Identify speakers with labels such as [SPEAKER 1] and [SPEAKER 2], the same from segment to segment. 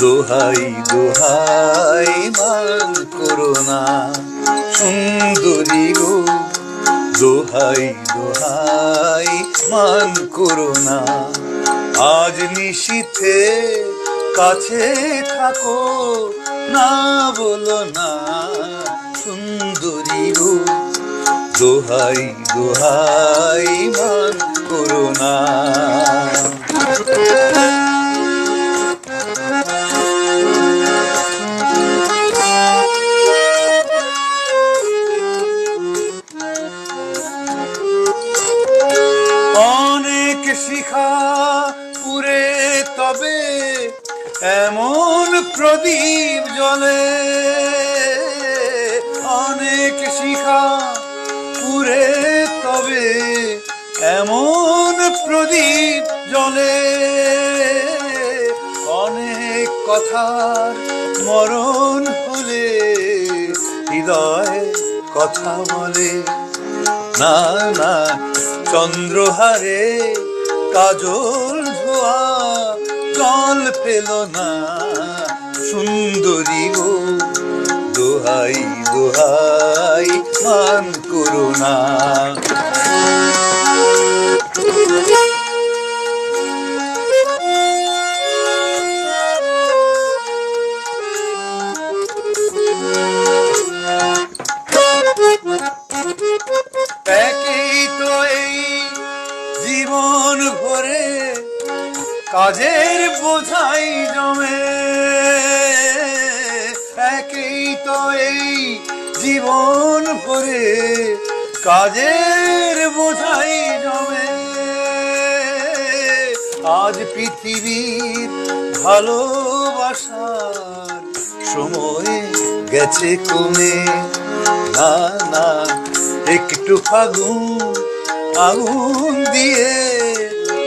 [SPEAKER 1] দোহাই দোহাই মান করো না। সুন্দরী গো, দোহাই দোহাই মান করো না। আজ নিশীথে কাছে থাকো, না বলো না, সুন্দরী গো, দোহাই দোহাই মান করো না। অনেক শিখা পুরে, তবে এমন প্রদীপ জ্বলে। অনেক শিখা পুরে, তবে এমন প্রদীপ জ্বলে। অনেক কথার মরণ হলে, হৃদয় কথা বলে। না না চন্দ্রহারে কাজল ধোয়া জল পেল না সুন্দরী গো। দোহাই দোহাই মান করো জীবন ভরে কাজের বোঝাই জমে। একই তো এই জীবন ভরে কাজের বোঝাই জমে। আজ পৃথিবীর ভালোবাসার সময় গেছে কমে। না না, একটু ফাগুন আগুন দিয়ে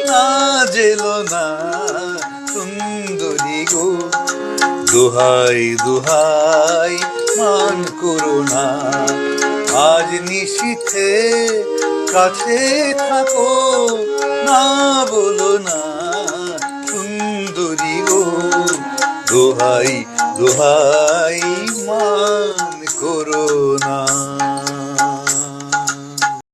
[SPEAKER 1] না জেল না সুন্দরী গো। দোহাই দোহাই, মান করো না। আজ নিশীথে কাছে থাকো, না বলো না সুন্দরী গো। দোহাই দোহাই, মান করো না।